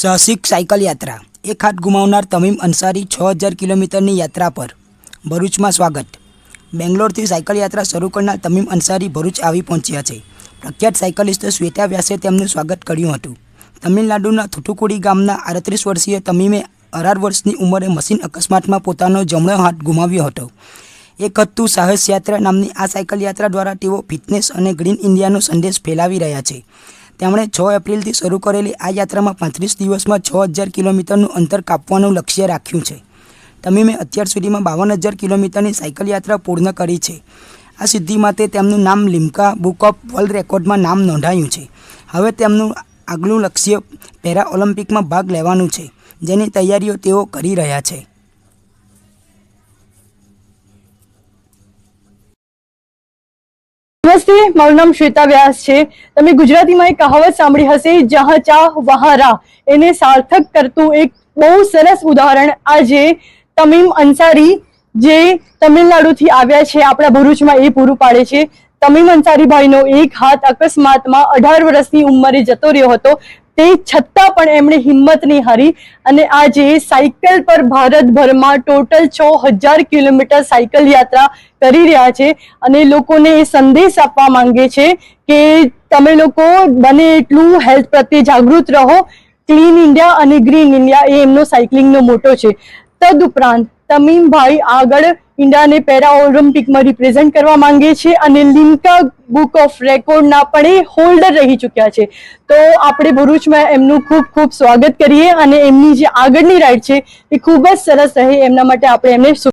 સાહસિક સાયકલ યાત્રા. એક હાથ ગુમાવનાર તમીમ અંસારી છ હજાર કિલોમીટરની યાત્રા પર. ભરૂચમાં સ્વાગત. બેંગ્લોરથી સાયકલ યાત્રા શરૂ કરનાર તમીમ અંસારી ભરૂચ આવી પહોંચ્યા છે. પ્રખ્યાત સાયકલિસ્ટ શ્વેતા વ્યાસે તેમનું સ્વાગત કર્યું હતું. તમિલનાડુના થુટુકુડી ગામના આડત્રીસ વર્ષીય તમીમે અઢાર વર્ષની ઉંમરે મશીન અકસ્માતમાં પોતાનો જમણો હાથ ગુમાવ્યો હતો. એક હતું સાહસ યાત્રા નામની આ સાયકલ યાત્રા દ્વારા તેઓ ફિટનેસ અને ગ્રીન ઇન્ડિયાનો સંદેશ ફેલાવી રહ્યા છે. તેમણે છ એપ્રિલથી શરૂ કરેલી આ યાત્રામાં પાંત્રીસ દિવસમાં છ હજાર કિલોમીટરનું અંતર કાપવાનું લક્ષ્ય રાખ્યું છે. તમીમે અત્યાર સુધીમાં બાવન હજાર કિલોમીટરની સાયકલ યાત્રા પૂર્ણ કરી છે. આ સિદ્ધિ માટે તેમનું નામ લિમ્કા બુક ઓફ વર્લ્ડ રેકોર્ડમાં નામ નોંધાયું છે. હવે તેમનું આગલું લક્ષ્ય પેરા ઓલિમ્પિકમાં ભાગ લેવાનું છે, જેની તૈયારીઓ તેઓ કરી રહ્યા છે. નમસ્તે, મારું નામ શ્વેતા વ્યાસ છે. તમે ગુજરાતીમાં એક કહાવત સાંભળી હશે, જહાં ચાહ વહા રાહ એને સાર્થક કરતું એક બહુ સરસ ઉદાહરણ આજે તમીમ અંસારી જે તમિલનાડુથી આવ્યા છે, આપણા ભરૂચમાં એ પૂરું પાડે છે. તમીમ અંસારીભાઈનો એક હાથ અકસ્માતમાં અઢાર વર્ષની ઉંમરે જતો રહ્યો હતો. તે છતાં પણ એમણે હિંમત નહીં હારી અને આજે સાયકલ પર ભારતભરમાં ટોટલ છ હજાર કિલોમીટર સાયકલ યાત્રા કરી રહ્યા છે અને લોકોને એ સંદેશ આપવા માંગે છે કે તમે લોકો બને એટલું હેલ્થ પ્રત્યે જાગૃત રહો. ક્લીન ઇન્ડિયા અને ગ્રીન ઇન્ડિયા એ એમનો સાયકલિંગનો મોટો છે. તદુપરાંત તમીમભાઈ આગળ ઇન્ડિયાને પેરા ઓલિમ્પિકમાં રિપ્રેઝેન્ટ કરવા માંગે છે અને લિમ્કા બુક ઓફ રેકોર્ડના પણ એ હોલ્ડર રહી ચૂક્યા છે. તો આપણે ભરૂચમાં એમનું ખૂબ ખૂબ સ્વાગત કરીએ અને એમની જે આગળની રાઈડ છે એ ખૂબ જ સરસ રહે, એમના માટે આપણે એમને